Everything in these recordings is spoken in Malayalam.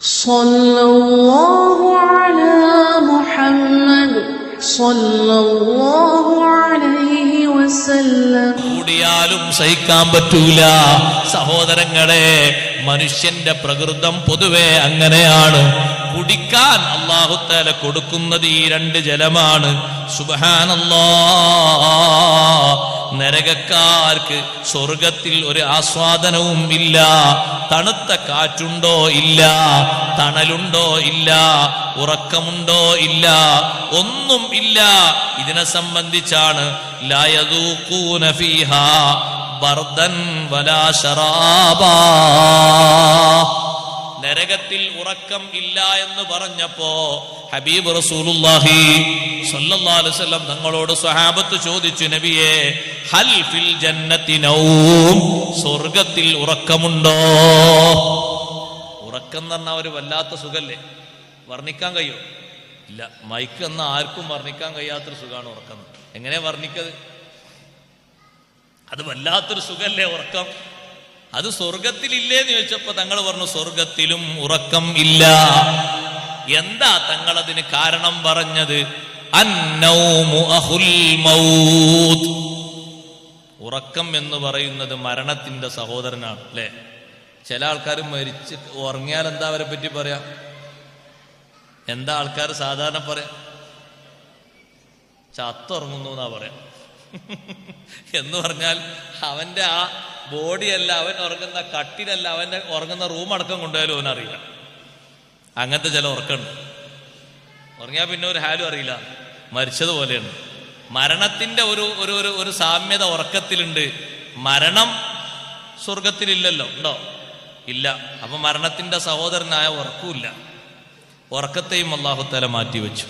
صلى الله على محمد صلى الله عليه وسلم കൂടിയാലും സഹിക്കാൻ പറ്റൂല സഹോദരങ്ങളെ മനുഷ്യന്റെ പ്രകൃതം പൊതുവെ അങ്ങനെയാണ് കുടിക്കാൻ അള്ളാഹുത്താല കൊടുക്കുന്നത് ഈ രണ്ട് ജലമാണ് സുബഹാനല്ലാ നരകക്കാർക്ക് സ്വർഗത്തിൽ ഒരു ആസ്വാദനവും ഇല്ല. തണുത്ത കാറ്റുണ്ടോ ഇല്ല. തണലുണ്ടോ ഇല്ല. ഉറക്കമുണ്ടോ ഇല്ല. ഒന്നും ഇല്ല. ഇതിനെ സംബന്ധിച്ചാണ് ലായദൂക്കൂന ഫീഹാ ബർദൻ വലാ ശറാബാ നരകത്തിൽ ഉറക്കം ഇല്ല എന്ന് പറഞ്ഞപ്പോ ഹബീബ് അലൈഹി വസല്ലം തങ്ങളോട് സ്വഹാബത്ത് ചോദിച്ചു നബിയെ ഹൽ ഫിൽ ജന്നത്തി നൗം? സ്വർഗത്തിൽ ഉറക്കമുണ്ടോ? ഉറക്കം എന്ന് പറഞ്ഞാൽ ഒരു വല്ലാത്ത സുഖല്ലേ? വർണിക്കാൻ കഴിയോ? ഇല്ല മൈക്ക് എന്ന ആർക്കും വർണിക്കാൻ കഴിയാത്തൊരു സുഖമാണ് ഉറക്കം എങ്ങനെ വർണിക്കത് അത് വല്ലാത്തൊരു സുഖല്ലേ ഉറക്കം? അത് സ്വർഗത്തിലില്ലേന്ന് ചോദിച്ചപ്പോ തങ്ങൾ പറഞ്ഞു സ്വർഗത്തിലും ഉറക്കം ഇല്ല. എന്താ തങ്ങൾ അതിന് കാരണം പറഞ്ഞത്? ഉറക്കം എന്ന് പറയുന്നത് മരണത്തിന്റെ സഹോദരനാണ് അല്ലെ? ചില ആൾക്കാർ മരിച്ച് ഉറങ്ങിയാൽ എന്താ അവരെ പറ്റി പറയാ? എന്താ ആൾക്കാർ സാധാരണ പറയാ? ചത്തുറങ്ങുന്നു എന്നാ പറയാം? എന്ന് പറഞ്ഞാൽ അവന്റെ ആ ബോഡിയല്ല അവൻ ഉറങ്ങുന്ന കട്ടിലല്ല അവന്റെ ഉറങ്ങുന്ന റൂം അടക്കം കൊണ്ടുപോയാലും അവനറിയില്ല. അങ്ങനത്തെ ചില ഉറക്കമുണ്ട്. ഉറങ്ങിയാൽ പിന്നെ ഒരു ഹാലും അറിയില്ല. മരിച്ചതുപോലെയാണ് മരണത്തിന്റെ ഒരു ഒരു ഒരു ഒരു സാമ്യത ഉറക്കത്തിലുണ്ട്. മരണം സ്വർഗത്തിലില്ലല്ലോ ഉണ്ടോ? ഇല്ല. അപ്പൊ മരണത്തിന്റെ സഹോദരനായ ഉറക്കമില്ല ഉറക്കത്തെയും അള്ളാഹുത്തല മാറ്റിവെച്ചു.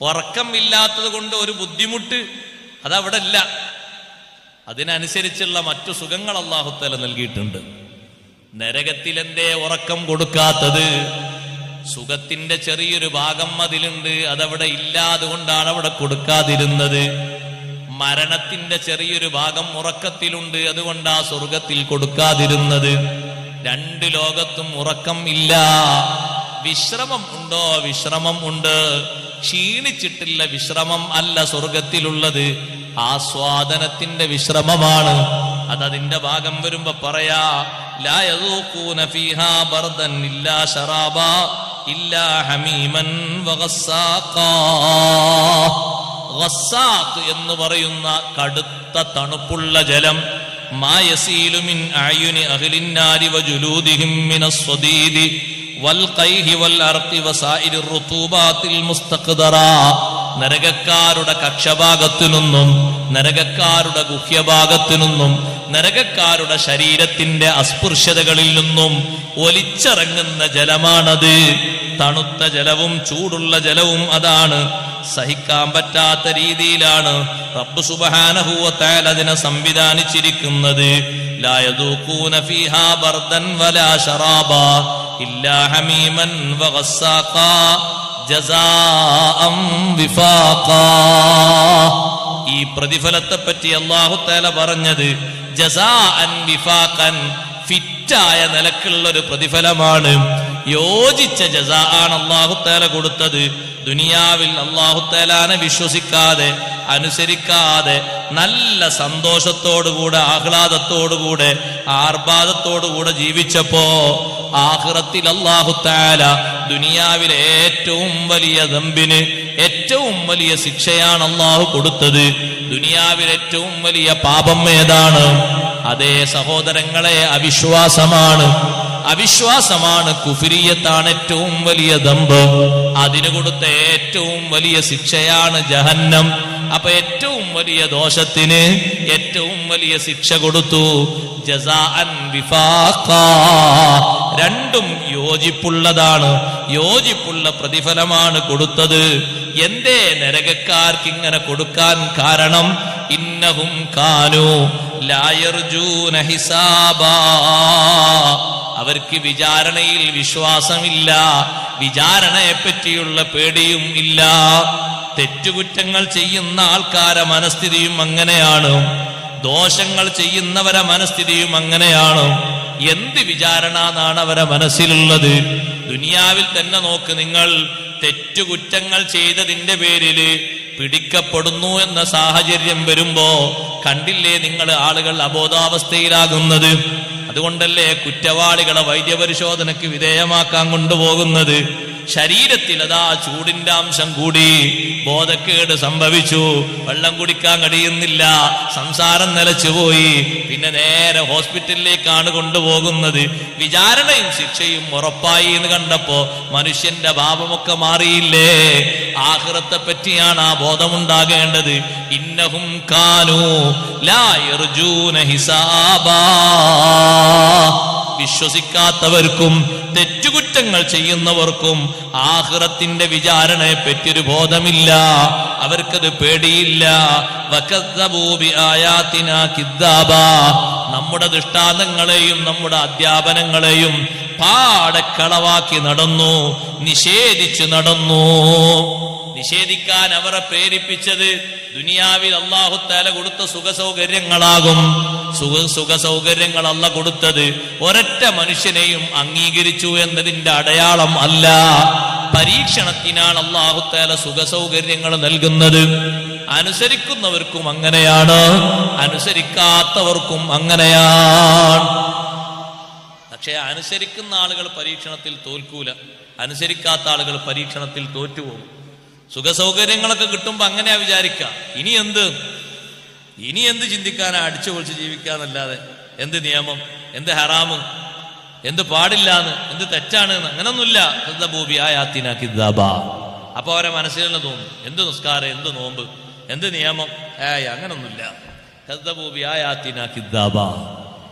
ഉറക്കം ഇല്ലാത്തത് കൊണ്ട് ഒരു ബുദ്ധിമുട്ട് അതവിടെ ഇല്ല അതിനനുസരിച്ചുള്ള മറ്റു സുഖങ്ങൾ അള്ളാഹുത്തല നൽകിയിട്ടുണ്ട്. നരകത്തിലെന്തേ ഉറക്കം കൊടുക്കാത്തത്? സുഖത്തിന്റെ ചെറിയൊരു ഭാഗം അതിലുണ്ട്. അതവിടെ ഇല്ലാതുകൊണ്ടാണ് അവിടെ കൊടുക്കാതിരുന്നത്. മരണത്തിന്റെ ചെറിയൊരു ഭാഗം ഉറക്കത്തിലുണ്ട്. അതുകൊണ്ടാ സ്വർഗത്തിൽ കൊടുക്കാതിരുന്നത്. രണ്ട് ലോകത്തും ഉറക്കം ഇല്ല. വിശ്രമം ഉണ്ടോ? വിശ്രമം ഉണ്ട്. ക്ഷീണിച്ചിട്ടില്ല. വിശ്രമം അല്ല സ്വർഗത്തിലുള്ളത് ആസ്വാദനത്തിന്റെ വിശ്രമമാണ്. അതതിന്റെ ഭാഗം വരുമ്പോ പറയാ എന്ന് പറയുന്ന കടുത്ത തണുപ്പുള്ള ജലം മായസീലുമിൻ മിനസ്വദീദി വൽ വസായിരി റുതൂബാത്തിൽ മുസ്തഖ്ദറ. നരകക്കാരുടെ കക്ഷഭാഗത്തു നിന്നും നരകക്കാരുടെ ഗുഹ്യഭാഗത്തു നിന്നും നരകക്കാരുടെ ശരീരത്തിന്റെ അസ്പൃശ്യതകളിൽ നിന്നും ഒലിച്ചിറങ്ങുന്ന ജലമാണത്. തണുത്ത ജലവും ചൂടുള്ള ജലവും അതാണ്. സഹിക്കാൻ പറ്റാത്ത രീതിയിലാണ് റബ്ബ് സുബഹാനഹൂവത്താൽ അതിനെ സംവിധാനിച്ചിരിക്കുന്നത്. ഇല്ലാ ഹമീമൻ ജസാഅം വിഫാഖാ. ഈ പ്രതിഫലത്തെ പറ്റി അള്ളാഹു തആല പറഞ്ഞത് വിഫാഖൻ ഫിറ്റായ നിലക്കുള്ള ഒരു പ്രതിഫലമാണ്. യോജിച്ച ജസ ആണ് അള്ളാഹുത്തേല കൊടുത്തത്. ദുനിയാവിൽ അള്ളാഹുത്തേലാനെ വിശ്വസിക്കാതെ അനുസരിക്കാതെ നല്ല സന്തോഷത്തോടുകൂടെ ആഹ്ലാദത്തോടുകൂടെ ആർഭാദത്തോടുകൂടെ ജീവിച്ചപ്പോ ആഹ്റത്തിൽ അള്ളാഹു താല ദുനിയാവിലെ ഏറ്റവും വലിയ ദമ്പിന് ഏറ്റവും വലിയ ശിക്ഷയാണ് അള്ളാഹു കൊടുത്തത്. ദുനിയാവിൽ ഏറ്റവും വലിയ പാപം ഏതാണ്? അതേ സഹോദരങ്ങളെ അവിശ്വാസമാണ്. അവിശ്വാസമാണ് കുഫിരിയത്താണ് ഏറ്റവും വലിയ ദമ്പ്. അതിന് കൊടുത്ത ഏറ്റവും വലിയ ശിക്ഷയാണ് ജഹന്നം. അപ്പൊ ഏറ്റവും വലിയ ദോഷത്തിന് ഏറ്റവും വലിയ ശിക്ഷ കൊടുത്തു. രണ്ടും യോജിപ്പുള്ളതാണ്. യോജിപ്പുള്ള പ്രതിഫലമാണ് കൊടുത്തത്. എന്തേ നരകക്കാർക്ക് ഇങ്ങനെ കൊടുക്കാൻ കാരണം? ഇന്നഹും കാനു ലായർജൂന അവർക്ക് വിചാരണയിൽ വിശ്വാസമില്ല. വിചാരണയെ പറ്റിയുള്ള പേടിയും ഇല്ല. തെറ്റുകുറ്റങ്ങൾ ചെയ്യുന്ന ആൾക്കാരെ മനസ്ഥിതിയും അങ്ങനെയാണ്. ദോഷങ്ങൾ ചെയ്യുന്നവരെ മനസ്ഥിതിയും അങ്ങനെയാണ്. എന്ത് വിചാരണ എന്നാണ് അവരെ മനസ്സിലുള്ളത്? ദുനിയാവിൽ തന്നെ നോക്ക് നിങ്ങൾ. തെറ്റുകുറ്റങ്ങൾ ചെയ്തതിന്റെ പേരിൽ പിടിക്കപ്പെടുന്നു എന്ന സാഹചര്യം വരുമ്പോ കണ്ടില്ലേ നിങ്ങൾ ആളുകൾ അബോധാവസ്ഥയിലാകുന്നത്? അതുകൊണ്ടല്ലേ കുറ്റവാളികളെ വൈദ്യപരിശോധനയ്ക്ക് വിധേയമാക്കാൻ കൊണ്ടുപോകുന്നത്? ശരീരത്തിൽ അതാ ചൂടിന്റെ അംശം കൂടി. ബോധക്കേട് സംഭവിച്ചു. വെള്ളം കുടിക്കാൻ കഴിയുന്നില്ല. സംസാരം നിലച്ചുപോയി പിന്നെ നേരെ ഹോസ്പിറ്റലിലേക്കാണ് കൊണ്ടുപോകുന്നത്. വിചാരണയും ശിക്ഷയും ഉറപ്പായി എന്ന് കണ്ടപ്പോ മനുഷ്യന്റെ ഭാവമൊക്കെ മാറിയില്ലേ? ആഹൃത്തെ പറ്റിയാണ് ആ ബോധമുണ്ടാകേണ്ടത്. ഇന്നഹും കാനു ലാ ഹിസാബാ. വിശ്വസിക്കാത്തവർക്കും തെറ്റുകുറ്റങ്ങൾ ചെയ്യുന്നവർക്കും ആഹ്റത്തിന്റെ വിചാരണയെ പറ്റിയൊരു ബോധമില്ല. അവർക്കത് പേടിയില്ല. നമ്മുടെ ദൃഷ്ടാന്തങ്ങളെയും നമ്മുടെ അധ്യാപനങ്ങളെയും പാടെ കളവാക്കി നടന്നു നിഷേധിച്ചു നടന്നു. നിഷേധിക്കാൻ അവരെ പ്രേരിപ്പിച്ചത് ദുനിയാവിൽ അള്ളാഹുത്താല കൊടുത്ത സുഖ സൗകര്യങ്ങളാകും സുഖ സുഖസൗകര്യങ്ങൾ അല്ല കൊടുത്തത്. ഒരൊറ്റ മനുഷ്യനെയും അംഗീകരിച്ചു എന്നതിന്റെ അടയാളം അല്ല. പരീക്ഷണത്തിനാണ് അള്ളാഹുത്താല സുഖസൗകര്യങ്ങൾ നൽകുന്നത്. അനുസരിക്കുന്നവർക്കും അങ്ങനെയാണ്. അനുസരിക്കാത്തവർക്കും അങ്ങനെയാണ്. പക്ഷെ അനുസരിക്കുന്ന ആളുകൾ പരീക്ഷണത്തിൽ തോൽക്കൂല. അനുസരിക്കാത്ത ആളുകൾ പരീക്ഷണത്തിൽ തോറ്റുപോകും. സുഖസൗകര്യങ്ങളൊക്കെ കിട്ടുമ്പോൾ അങ്ങനെയാ വിചാരിക്ക. ഇനി എന്ത്? ഇനി എന്ത് ചിന്തിക്കാനാ? അടിച്ചു പൊളിച്ച് ജീവിക്കാന്നല്ലാതെ. എന്ത് നിയമം? എന്ത് ഹറാമ്? എന്ത് പാടില്ലാന്ന്? എന്ത് തെറ്റാണ് അങ്ങനൊന്നുമില്ല. അങ്ങനൊന്നുമില്ല ആ യാത്തിനാക്കി അപ്പൊ അവരെ മനസ്സിൽ തന്നെ തോന്നും. എന്ത് നിസ്കാരം? എന്ത് നോമ്പ്? എന്ത് നിയമം? ഏയ് അങ്ങനൊന്നുമില്ല. കദ്ദബൂബി ആ യാത്തിനാക്കി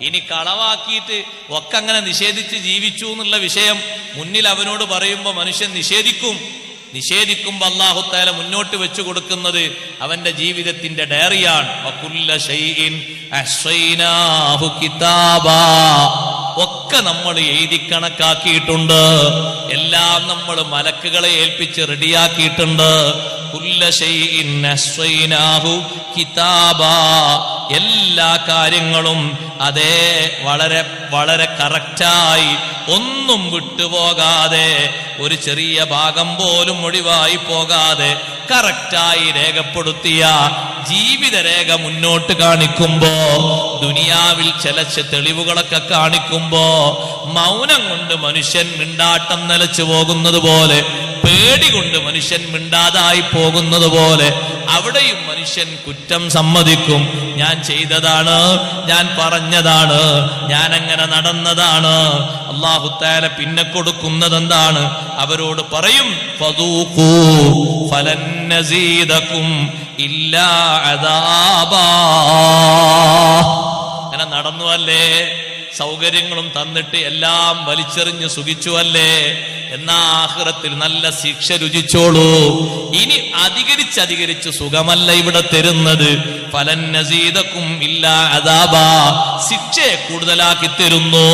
ഇനി കളവാക്കിയിട്ട് ഒക്കെ അങ്ങനെ നിഷേധിച്ച് ജീവിച്ചു എന്നുള്ള വിഷയം മുന്നിൽ അവനോട് പറയുമ്പോൾ മനുഷ്യൻ നിഷേധിക്കും. നിഷേധിക്കുമ്പോൾ അള്ളാഹുത്താല മുന്നോട്ട് വെച്ചു കൊടുക്കുന്നത് അവന്റെ ജീവിതത്തിന്റെ ഡയറിയാണ്. ഒക്കെ നമ്മൾ എഴുതി കണക്കാക്കിയിട്ടുണ്ട്. എല്ലാം നമ്മൾ മലക്കുകളെ ഏൽപ്പിച്ച് റെഡിയാക്കിയിട്ടുണ്ട്. എല്ലാ കാര്യങ്ങളും അതേ വളരെ വളരെ കറക്റ്റായി ഒന്നും വിട്ടുപോകാതെ ഒരു ചെറിയ ഭാഗം പോലും ഒഴിവായി പോകാതെ കറക്റ്റായി രേഖപ്പെടുത്തിയ ജീവിതരേഖ മുന്നോട്ട് കാണിക്കുമ്പോ ദുനിയാവിൽ ചില തെളിവുകളൊക്കെ കാണിക്കുമ്പോ മൗനം കൊണ്ട് മനുഷ്യൻ മിണ്ടാട്ടം നിലച്ചു പോകുന്നത് പോലെ പേടി കൊണ്ട് മനുഷ്യൻ മിണ്ടാതായി പോകുന്നത് പോലെ അവിടെയും മനുഷ്യൻ കുറ്റം സമ്മതിക്കും. ഞാൻ ചെയ്തതാണ് ഞാൻ പറഞ്ഞതാണ് ഞാൻ അങ്ങനെ നടന്നതാണ് അള്ളാഹുത്താല പിന്നെ കൊടുക്കുന്നത് എന്താണ് അവരോട് പറയും അങ്ങനെ നടന്നു അല്ലേ സൗകര്യങ്ങളും തന്നിട്ട് എല്ലാം വലിച്ചെറിഞ്ഞ് സുഖിച്ചു അല്ലേ എന്നാ ആഹ്റത്തിൽ നല്ല ശിക്ഷ രുചിച്ചോളൂ. ഇനി അധികരിച്ച് അധികരിച്ച് സുഖമല്ല ഇവിടെ തരുന്നത്. ഫലൻ നസീതക്കും ഇല്ല അതാബാ ശിക്ഷയെ കൂടുതലാക്കി തരുന്നു.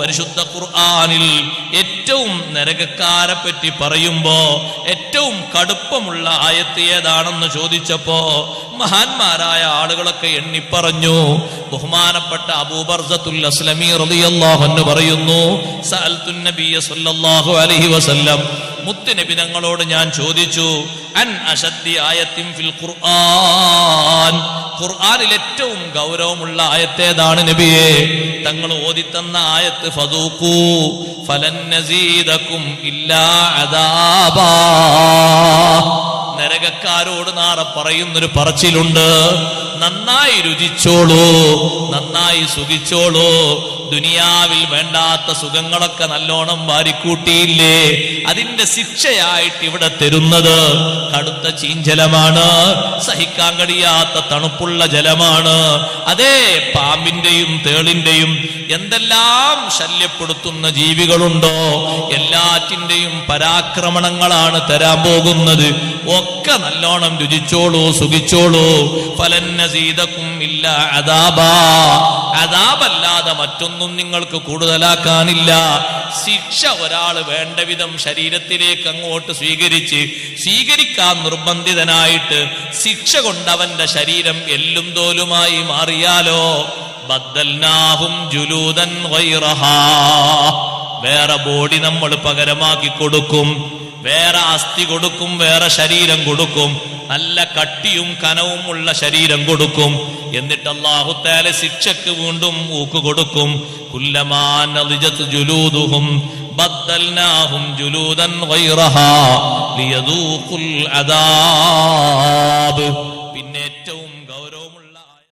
പരിശുദ്ധ ഖുർആാനിൽ ഏറ്റവും നരകക്കാരെ പറ്റി പറയുമ്പോ ഏറ്റവും കടുപ്പമുള്ള ആയത്ത് ഏതാണെന്ന് ചോദിച്ചപ്പോ മഹാന്മാരായ ആളുകളൊക്കെ എണ്ണിപ്പറഞ്ഞു. ബഹുമാനപ്പെട്ട അബൂബർസത്തുൽ അസ്ലമി റളിയല്ലാഹു അൻഹു പറയുന്നു സഅൽതു നബിയ സല്ലല്ലാഹു അലൈഹി വസല്ലം. മുത്തുനബി തങ്ങളോട് ഞാൻ ചോദിച്ചു അൻ അശദ്ദി ആയത്തിൻ ഫിൽ ഖുർആൻ? ഖുർആനിൽ ഏറ്റവും ഗൗരവമുള്ള ആയത്തേതാണ് നബിയെ? തങ്ങൾ ഓതിത്തന്ന ആയത്ത് ഫദൂഖു ഫലൻ നസീദകും ഇല്ലാ അദാബാ. നരകക്കാരോട് നാളെ പറയുന്നൊരു പറച്ചിലുണ്ട്. നന്നായി രുചിച്ചോളൂ നന്നായി സുഖിച്ചോളൂ. ദുനിയാവിൽ വേണ്ടാത്ത സുഖങ്ങളൊക്കെ നല്ലോണം വാരിക്കൂട്ടിയില്ലേ? അതിന്റെ ശിക്ഷയായിട്ട് ഇവിടെ തരുന്നത് കടുത്ത ചീഞ്ചലമാണ് സഹിക്കാൻ കഴിയാത്ത തണുപ്പുള്ള ജലമാണ്. അതേ പാമ്പിന്റെയും തേളിന്റെയും എന്തെല്ലാം ശല്യപ്പെടുത്തുന്ന ജീവികളുണ്ടോ? എല്ലാറ്റിന്റെയും പരാക്രമണങ്ങളാണ് തരാൻ പോകുന്നത്. ഒക്കെ നല്ലോണം രുചിച്ചോളൂ സുഖിച്ചോളൂ. ഫലന്നസീതക്കും ഇല്ല അതാബാ അതാബല്ലാതെ മറ്റൊന്നും നിങ്ങൾക്ക് കൂടുതലാക്കാനില്ല. ശിക്ഷ ഒരാൾ വേണ്ട വിധം ശരീരത്തിലേക്ക് അങ്ങോട്ട് സ്വീകരിച്ച് സ്വീകരിക്കാൻ നിർബന്ധിതനായിട്ട് ശിക്ഷ കൊണ്ട് അവന്റെ ശരീരം എല്ലും തോലുമായി മാറിയാലോ? ബദ്ദൽനാഹും ജുലൂതൻ വേറെ ബോഡി നമ്മൾ പകരമാക്കി കൊടുക്കും. വേറെ അസ്ഥി കൊടുക്കും വേറെ ശരീരം കൊടുക്കും. നല്ല കട്ടിയും കനവും ഉള്ള ശരീരം കൊടുക്കും. എന്നിട്ട് അള്ളാഹുത്താല ശിക്ഷക്ക് വീണ്ടും ഊക്ക് കൊടുക്കും. കുല്ലമാൻ ജുലൂദുഹും ബദ്ദൽനാഹും ജുലൂദൻ ഗൈറഹാ ലിയദൂഖുൽ അദാബ്.